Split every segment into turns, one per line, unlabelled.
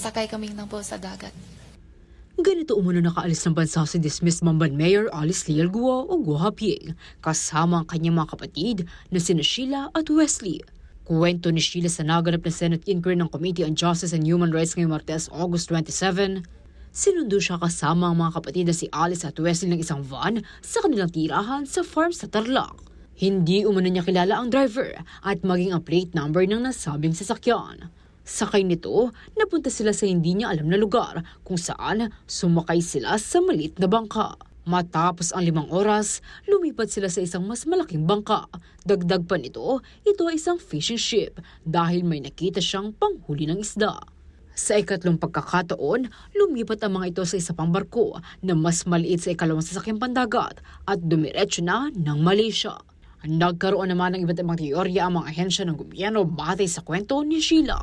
sasakay kami ng po sa dagat.
Ganito umano nakaalis ng bansa si dismissed Mamban Mayor Alice Leal Guo o Guo Haping kasama ang kanyang mga kapatid na sina Sheila at Wesley. Kuwento ni Sheila sa naganap na Senate inquiry ng Committee on Justice and Human Rights ngayong Martes, August 27, sinundo siya kasama ang mga kapatid na si Alice at Wesley ng isang van sa kanilang tirahan sa farm sa Tarlac. Hindi umano niya kilala ang driver at maging ang plate number ng nasabing sasakyan. Sakay nito, napunta sila sa hindi niya alam na lugar kung saan sumakay sila sa malit na bangka. Matapos ang limang oras, lumipat sila sa isang mas malaking bangka. Dagdag pa nito, ito ay isang fishing ship dahil may nakita siyang panghuli ng isda. Sa ikatlong pagkakataon, lumipat ang mga ito sa isa pang barko na mas maliit sa ikalawang sasakyang pandagat at dumiretso na ng Malaysia. Nagkaroon naman ng iba't ibang teorya ang mga ahensya ng gobyerno batay sa kwento ni Sheila.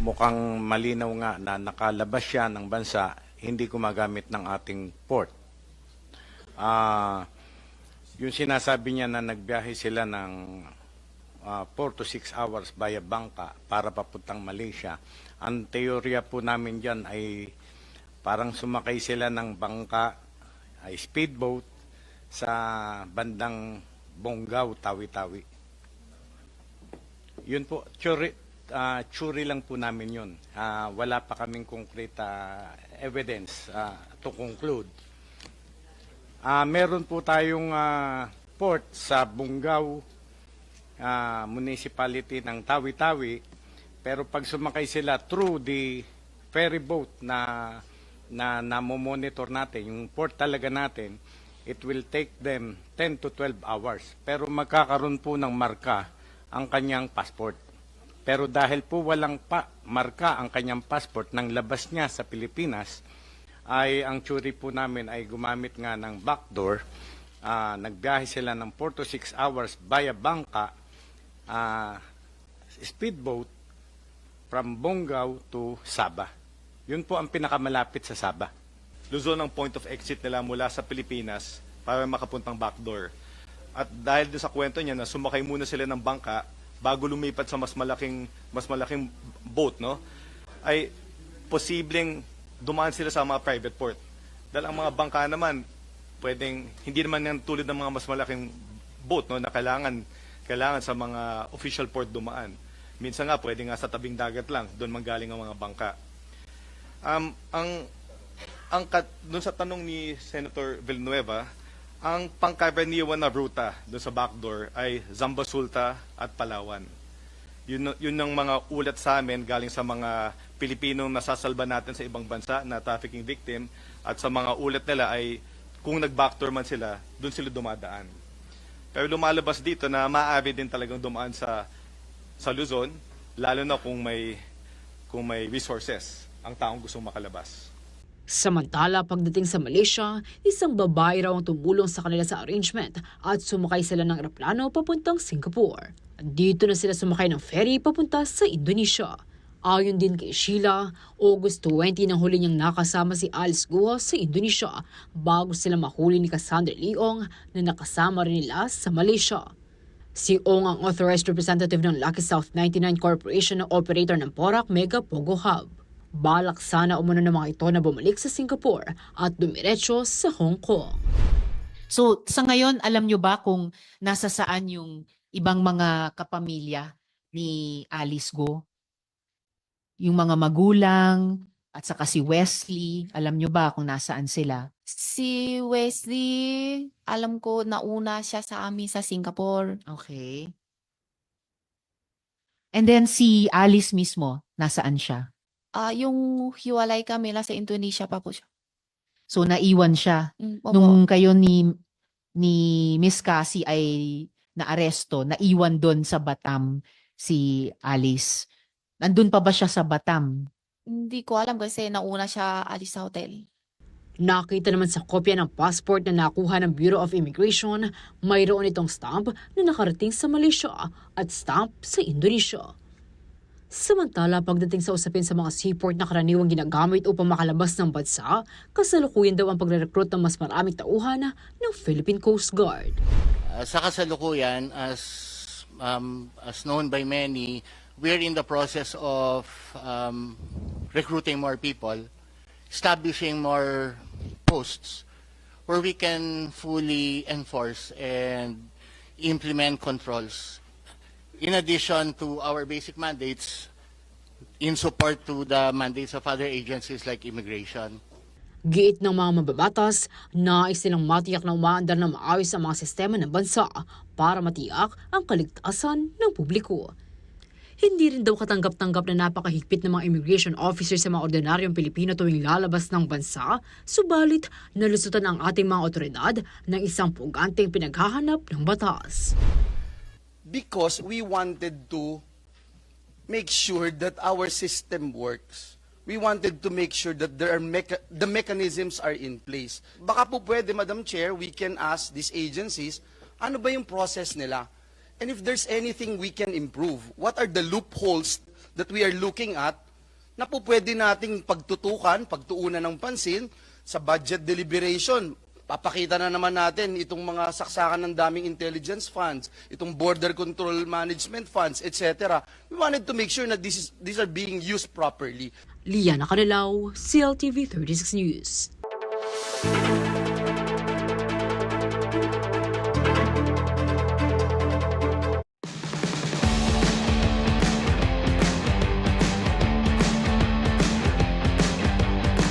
mukhang malinaw nga na nakalabas siya ng bansa, hindi gumagamit ng ating port. Ah, yung sinasabi niya na nagbiyahe sila ng 4 to 6 hours via bangka para papuntang Malaysia. Ang teorya po namin dyan ay parang sumakay sila ng bangka, ay speedboat, sa bandang Bonggao, Tawi-Tawi. Yun po, churi, ah, churi lang po namin yun. Ah, wala pa kaming concrete ah, evidence ah, to conclude. Ah, meron po tayong ah, port sa Bungaw ah, municipality ng Tawi-Tawi pero pag sumakay sila through the ferry boat na na namomonitor natin, yung port talaga natin, it will take them 10 to 12 hours. Pero magkakaroon po ng marka ang kanyang passport. Pero dahil po walang pa, marka ang kanyang passport nang labas niya sa Pilipinas, ay ang tsuri po namin ay gumamit nga ng backdoor. Ah, nagbiyahe sila ng 4 to 6 hours via bangka, ah, speedboat, from Bonggao to Sabah. Yun po ang pinakamalapit sa Sabah.
Luzon ang point of exit nila mula sa Pilipinas para makapuntang backdoor. At dahil doon sa kwento niya na sumakay muna sila ng bangka bago lumipat sa mas malaking mas malaking boat, no? Ay posibleng dumaan sila sa mga private port. Dahil ang mga bangka naman pwedeng hindi naman yan tulad ng mga mas malaking boat, no, na kailangan kailangan sa mga official port dumaan. Minsan nga pwede nga sa tabing dagat lang doon manggaling ang mga bangka. Um, ang ang dun sa tanong ni Senator Villanueva, ang pangkaraniwan na ruta dun sa backdoor ay Zambasulta at Palawan. Yun, yun ang mga ulat sa amin galing sa mga Pilipinong nasasalba natin sa ibang bansa na trafficking victim at sa mga ulat nila ay kung nag-backdoor man sila, dun sila dumadaan. Pero lumalabas dito na maaari din talagang dumaan sa sa Luzon, lalo na kung may kung may resources ang taong gustong makalabas.
Samantala, pagdating sa Malaysia, isang babae raw ang tumulong sa kanila sa arrangement at sumakay sila ng eroplano papuntang Singapore. Dito na sila sumakay ng ferry papunta sa Indonesia. Ayon din kay Sheila, August 20 nang huli niyang nakasama si Alice Guo sa Indonesia bago sila mahuli ni Cassandra Leong na nakasama rin nila sa Malaysia. Si Ong ang authorized representative ng Lucky South 99 Corporation na operator ng Porac Mega Pogo Hub. Balak sana umano ng mga ito na bumalik sa Singapore at dumiretso sa Hong Kong.
So sa ngayon, alam nyo ba kung nasa saan yung ibang mga kapamilya ni Alice Go? Yung mga magulang at saka si Wesley, alam nyo ba kung nasaan sila?
Si Wesley, alam ko nauna siya sa amin sa Singapore.
Okay. And then si Alice mismo, nasaan siya?
Ah, yung hiwalay kami, nasa Indonesia pa po siya.
So naiwan siya.
Mm, opo.
Nung kayo ni ni Miss Cassie ay naaresto, naiwan doon sa Batam si Alice. Nandun pa ba siya sa Batam?
Hindi ko alam kasi nauna siya alis sa hotel.
Nakita naman sa kopya ng passport na nakuha ng Bureau of Immigration, mayroon itong stamp na nakarating sa Malaysia at stamp sa Indonesia. Samantala, pagdating sa usapin sa mga seaport na karaniwang ginagamit upang makalabas ng bansa, kasalukuyan daw ang pagre-recruit ng mas maraming tauhan ng Philippine Coast Guard.
Uh, sa kasalukuyan, as um, as known by many, we're in the process of um, recruiting more people, establishing more posts where we can fully enforce and implement controls. In addition to our basic mandates, in support to the mandates of other agencies like immigration.
Giit ng mga mababatas, nais silang matiyak na umaandar na maayos ang mga sistema ng bansa para matiyak ang kaligtasan ng publiko. Hindi rin daw katanggap-tanggap na napakahigpit ng mga immigration officers sa mga ordinaryong Pilipino tuwing lalabas ng bansa, subalit nalusutan ang ating mga otoridad ng isang puganteng pinaghahanap ng batas.
Because we wanted to make sure that our system works. We wanted to make sure that there are mecha- the mechanisms are in place. Baka po pwede, Madam Chair, we can ask these agencies, ano ba yung process nila? And if there's anything we can improve, what are the loopholes that we are looking at na po pwede nating pagtutukan, pagtuunan ng pansin sa budget deliberation. Papakita na naman natin itong mga saksakan ng daming intelligence funds, itong border control management funds, etc. We wanted to make sure that this is, these are being used properly.
Liana Canelao, CLTV 36 News.